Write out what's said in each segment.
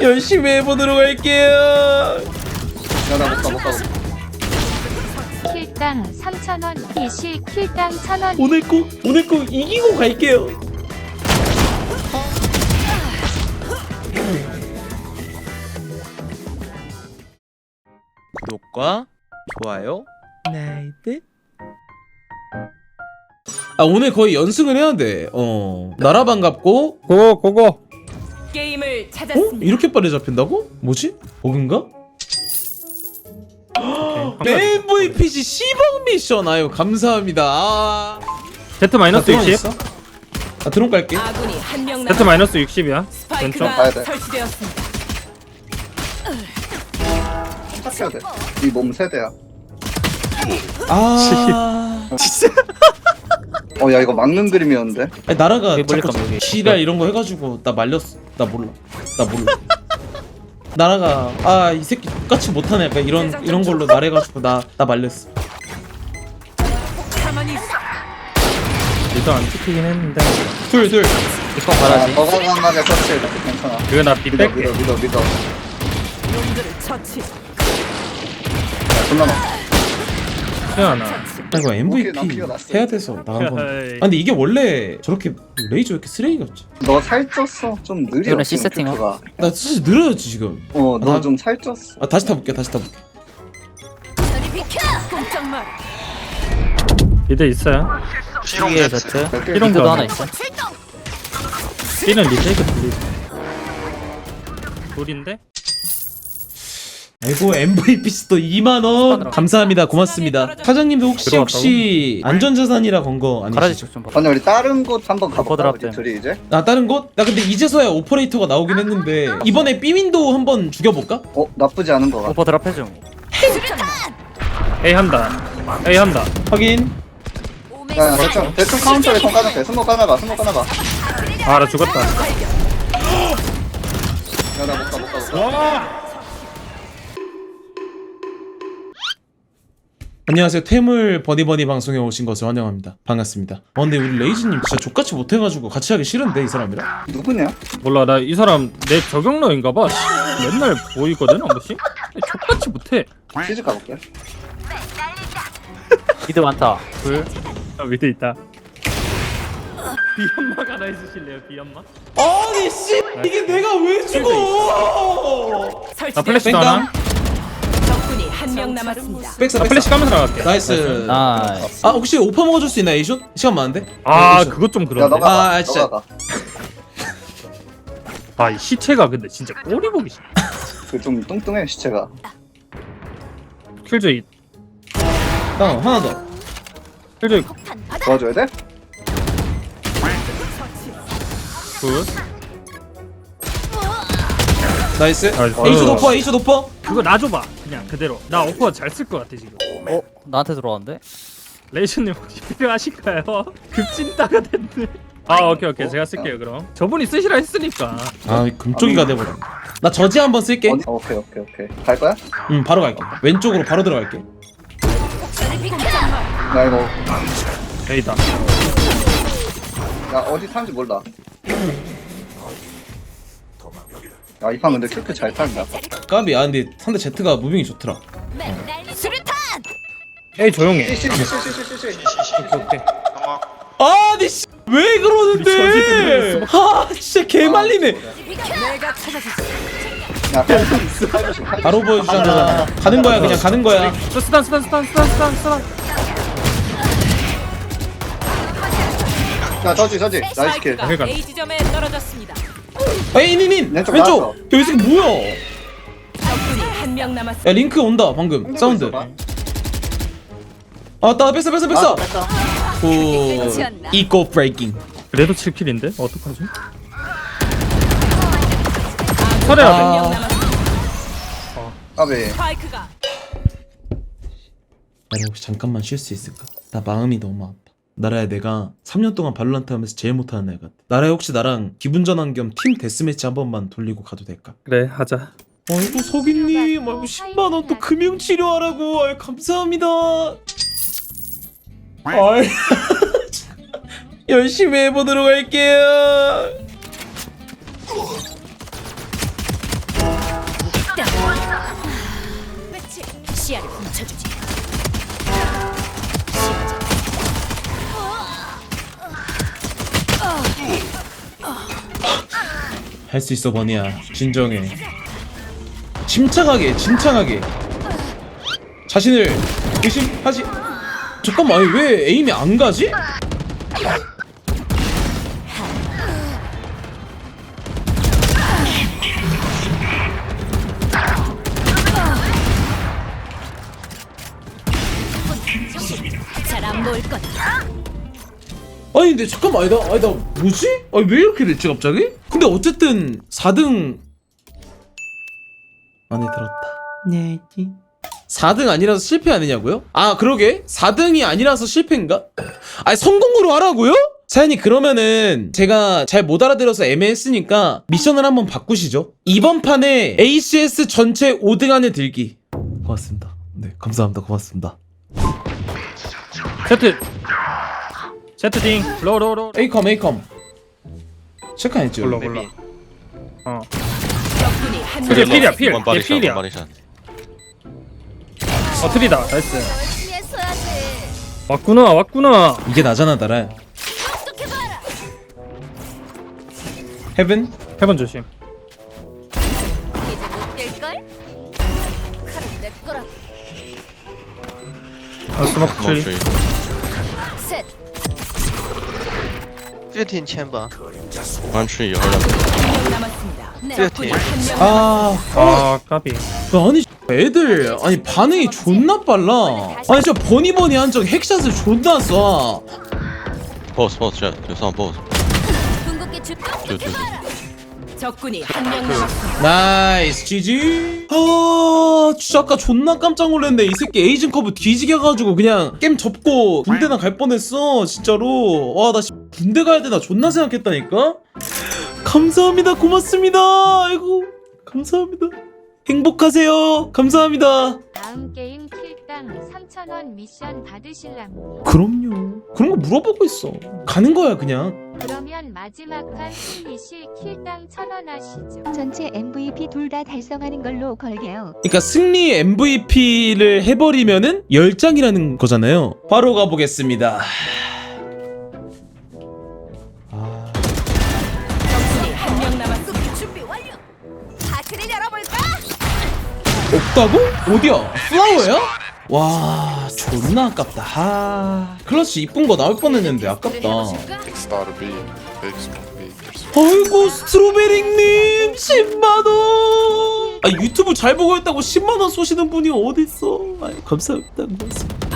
열심히 해보도록 할게요. 야나 못가 못가 킬당 3,000원, PC 킬당 1,000원. 오늘 꼭 오늘 꼭 이기고 갈게요. 구독과 좋아요, 나이트. 아 오늘 거의 연승을 해야 돼. 어 나라 반갑고 고고 고고 게임을 어 찾았습니다. 이렇게 빨리 잡힌다고? 뭐지? 버그인가? MVPG 시범 미션 아유 감사합니다. 아, Z 마이너스 드론 60 있어? 아 드론 깔게. 아군이 한 명 Z 남았. 마이너스 60이야 왼쪽 스파이크가. 설치되었습니다. 착해야 돼이몸 세대야 아 어 야 이거 막는 그림이었는데 아니, 나라가 여기 자꾸 몰릴까, 여기. 지랄 이런 거 해가지고 나 말렸어. 나 몰라. 나 몰라. 나라가 아 이 새끼 똑같이 못하네 약간 이런 이런 걸로 말해가지고 나 나 말렸어. 일단 안 찍히긴 했는데 둘 둘. 이거 아 너가 강하게 터치해 괜찮아 이거 나 믿어 빅백 믿어 믿어 믿어 놈들을 처치. 야 존나 많아 태어나 아 이거 오케이, MVP. 해야 돼서 나간 건. 헤이. 아 근데 이게 원래 저렇게 레이저 왜 이렇게 쓰레기 같지? 너 살쪘어 좀 느려 이거는 지금 시세팅어? 큐브가. 나 진짜 늘어졌지 지금. 아, 어너 좀 살쪘어 아 다시 타볼게 다시 타볼게. 저리 비켜. 꼼짝 마. 미드 있어요 위에 Z 이런 리드도 거 하나 있어 B는 리테이크 들리 둘인데 아이고 MVP도 2만 원 감사합니다 고맙습니다. 사장님도 혹시? 혹시 안전자산이라 건 거 가라지 아니시죠? 쪽좀 봐. 아니 우리 다른 곳 한번 가볼까. 우리 둘이 이제 아 다른 곳? 나 근데 이제서야 오퍼레이터가 나오긴 했는데 이번에 B 윈도우 한번 죽여볼까? 어 나쁘지 않은 거 같아 오퍼 드랍 해줘. A 한다 A 한다 확인. 야, 야 대충 대충 카운터에 통 까놓게 스모크 하나 봐 스모크 하나 아나 죽었다 봐야나 못 가 못 가 못가 안녕하세요. 퇴물 버니버니 방송에 오신 것을 환영합니다. 반갑습니다. 어, 근데 우리 레이즈님 진짜 족같이 못해가지고 같이 하기 싫은데 이 사람이랑? 누구냐? 몰라 나 이 사람 내 저격러인가봐 맨날 보이거든 한 번씩 족같이 못해 시즈 가볼게 미드 많다. 둘. 아 미드 있다 비연막 하나 해주실래요 비연막? 아니 씨 이게 내가 왜 죽어? 나 설치되었습니다. 플래시 하나 한 명 남았습니다. 백사 나 플래시 백사. 까면서 나갈게 나이스. 나이스. 아 혹시 오퍼 먹어줄 수 있나 에이션? 시간 많은데? 아 에이션. 그것 좀 야 그런데 너가 아, 가 진짜. 너가 아 이 시체가 근데 진짜 꼬리 보기 싫어 가그좀 뚱뚱해 시체가 킬조이 다운 하나 더. 킬조이 도와줘야 돼? 굿 나이스. 나이스. 에이션 오퍼 에이션 오퍼. 그거 놔줘봐 그냥 그대로 나 오퍼 잘쓸 것 같아 지금 어? 나한테 들어왔는데? 레이션님 혹시 필요하신가요? 급진따가 됐네 아 오케이 오케이 제가 쓸게요 그럼 저분이 쓰시라 했으니까 아 금쪽이가 돼버렸네. 나 저지 한번 쓸게. 어디? 어, 오케이 오케이 오케이 갈 거야? 응 바로 갈게. 왼쪽으로 바로 들어갈게. 나 이거 A다 야 어디 타는지 몰라 야 이 판 근데 큐크 잘 탄다 까비 아 근데 상대 제트가 무빙이 좋더라. 조용해 씨씨씨씨씨씨 오케이 오케이 아니 씨. 왜 그러는데? 아 진짜 개 말리네. 내가 찾아주지. 야팔 바로 보여주잖아. 가는 거야 그냥 가는 거야. 저 스탄 스탄 스탄 스탄 스탄 스탄 야 저지 저지 나이스 킬 스파이크가. A 지점에 떨어졌습니다. 에이니닌 왼쪽 왼쪽. 나왔어. 야, 이 새끼 뭐야? 적군이 한 명 남았습니다. 야 링크 온다 방금 사운드. 아나 뺐어 뺐어 뺐어. 오 이코 브레이킹. 그래도 7킬인데? 어떡하지? 설해야 돼 아. 명 남았습니다. 까비 스파이크가 나라 혹시 잠깐만 쉴 수 있을까? 나 마음이 너무 아파. 나라야 내가 3년 동안 발로란트 하면서 제일 못하는 애 같아. 나라야 혹시 나랑 기분 전환 겸 팀 데스매치 한 번만 돌리고 가도 될까? 그래 하자 아이고 석인님, 아이고 10만 원 또 금융 치료하라고, 아이 감사합니다. 아이 열심히 해보도록 할게요. 할 수 있어 버니야 진정해 침착하게 침착하게 자신을 의심하지 잠깐만 왜 에임이 안 가지? 아니 근데 잠깐만 아니 나, 아니 나 뭐지? 아니 왜 이렇게 됐지 갑자기? 근데 어쨌든 4등 안에 들었다 네 4등 아니라서 실패 아니냐고요? 아 그러게 4등이 아니라서 실패인가? 아니 성공으로 하라고요? 사연이 그러면은 제가 잘 못 알아들어서 애매했으니까 미션을 한번 바꾸시죠 이번 판에 ACS 전체 5등 안에 들기 고맙습니다 네 감사합니다 고맙습니다 세트. 세트팅. 로로로. A컴 A컴 체크 안 했지? 몰라 몰라. 어. 그게 필이야 필! 내 필이야. 어 틀이다. 아, 나이스. 왔구나 왔구나. 이게 나잖아 나라 헤븐? 헤븐 조심. 어 올라올라. 스모크 트리. 1팀 챔버. 만추리 열려. 남았습니다. 아, 아, 아 까비 아니 애들 아니 반응이 존나 빨라. 아니 저 버니버니 한적 핵샷을 존나 쏴. 버스 버스 자, 저선 버스. 궁극기 적군이 한 명 남았습니다. 나이스 GG 아 진짜 아까 존나 깜짝 놀랐는데 이 새끼 에이징 커브 뒤지게 가지고 그냥 게임 접고 군대나 갈 뻔했어 진짜로. 와나 군대 가야 되나 존나 생각했다니까? 감사합니다. 고맙습니다. 아이고 감사합니다. 행복하세요. 감사합니다. 다음 게임 킬 당 3,000원 미션 받으실랍니다. 그럼요 그런 거 물어보고 있어 가는 거야 그냥 그러면 마지막 판 승리시 킬당 1,000원 하시죠. 전체 MVP 둘 다 달성하는 걸로 걸게요. 그러니까 승리 MVP를 해버리면은 10장이라는 거잖아요. 바로 가보겠습니다. 아, 적군이 한 명 남았습니다. 준비 완료. 파트를 열어볼까? 없다고? 어디야? 플라워야? 와, 존나 아깝다. 아, 클러치 이쁜 거 나올 뻔했는데 아깝다. 아이고 스트로베리님 10만 원. 아 유튜브 잘 보고 있다고 10만 원 쏘시는 분이 어디 있어? 아, 감사합니다. 고맙습니다.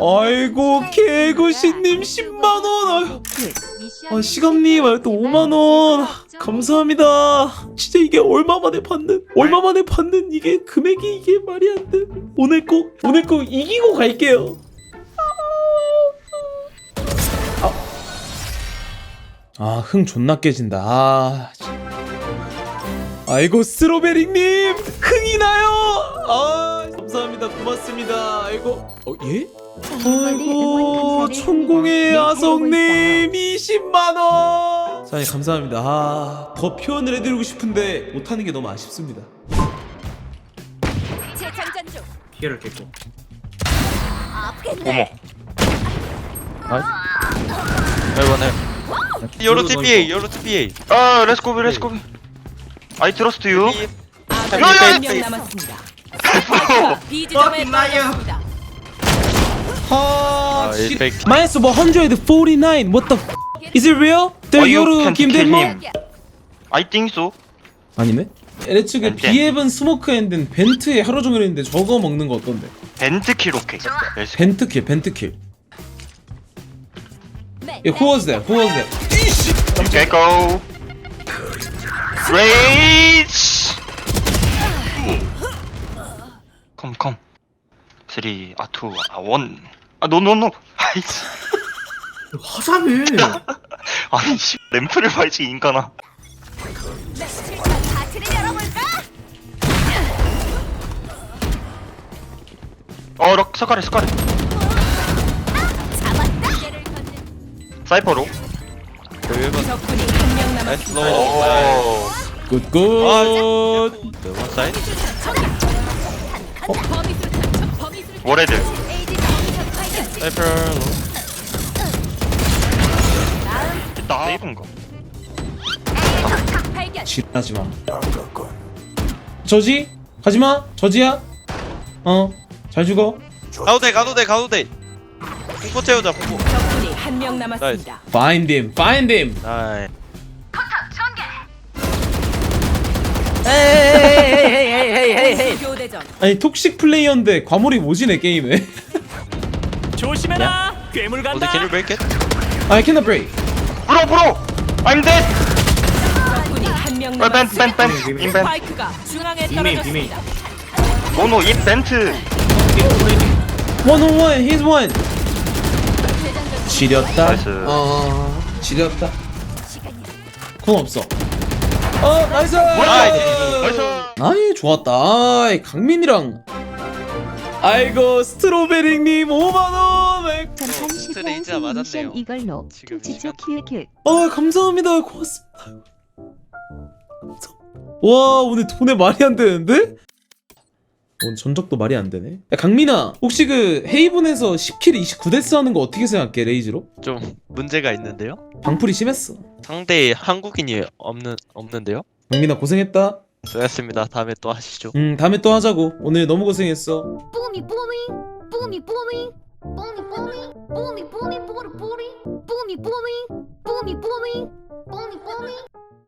아이고 개구시님 10만 원. 아유. 아, 시감님, 아, 또 5만원. 감사합니다. 진짜 이게 얼마 만에 받는, 얼마 만에 받는 이게 금액이 이게 말이 안 돼. 오늘 꼭, 오늘 꼭 이기고 갈게요. 아, 아, 흥 존나 깨진다. 아, 진- 아이고, 스트로베리님, 흥이 나요. 아, 감사합니다. 고맙습니다. 아이고, 어, 예? 아이고 천공의 아성님 20만 원 사장님 감사합니다 아, 더 표현을 해드리고 싶은데 못하는 게 너무 아쉽습니다 중. 피해를 깼고. 어머. Heaven, Euro TPA, Euro TPA. 아, go, let's go. I trust you. 아군이 야, 야, 한명 남았습니다. B 지점에 떨어졌습니다. 아, Uh, it's fake. 마이너스 149 what the f- Is it real? Oh, Euro can't game kill demo? him. I think so. 아니네 안 돼. 비앱은 스모크 핸드는 벤트에 하루 종일 했는데 저거 먹는 거 어떤데? 벤트킬 오케이. Let's go. 벤트 킬 벤트 킬 예, who was that? Who was that? Okay, go. Rage. Come, 3, 아, 2, 아, 1. 아, 노노노. 아이씨. 화자네. 아니, 씨. 램프를 봐야지, 인간아. 어, 럭, 스카리, 스카리. 사이퍼로. 나이스 굿굿. 원사이드. 워레드 Sniper. low. 나 입은 거 지랄하지 마 저지? 가지마 저지야 어잘 죽어 가도 돼 가도 돼 가도 돼. 공포 채우자 공포. 적군이 한 명 남았습니다. Find him 나이. 아니 톡식 플레이어인데 과몰입 오지네 게임에 조심해라. 괴물 어디 can you break it? I cannot break 브로 브로 I'm dead 인벤 스파이크가 중앙에 비메인, 비메인. 떨어졌습니다. 노노 이 벤트 One on one he's one 지렸다. 어 지렸다 공 없어 어 나이스! 나이스! 아이 좋았다. 아이 강민이랑. 아이고 스트로베리님 5만원! 전판 스트레이트가 시도한 맞았네요. 미션 이걸로 지금 시간. 키읔키읔 아 감사합니다. 고맙습니다. 와 오늘 돈에 말이 안 되는데? 오늘 전적도 말이 안 되네 야 강민아 혹시 그 헤이븐에서 10킬 29데스 하는 거 어떻게 생각해 레이즈로? 좀 문제가 있는데요. 방풀이 심했어 상대 한국인이 없는 없는데요. 강민아 고생했다 수고하셨습니다. 다음에 또 하시죠. 음 다음에 또 하자고 오늘 너무 고생했어 뽀미 뽀미 뽀미 뽀미 뽀미 뽀미 뽀미 뽀미 뽀리 뽀미 뽀미 뽀미 뽀미 뽀미 뽀미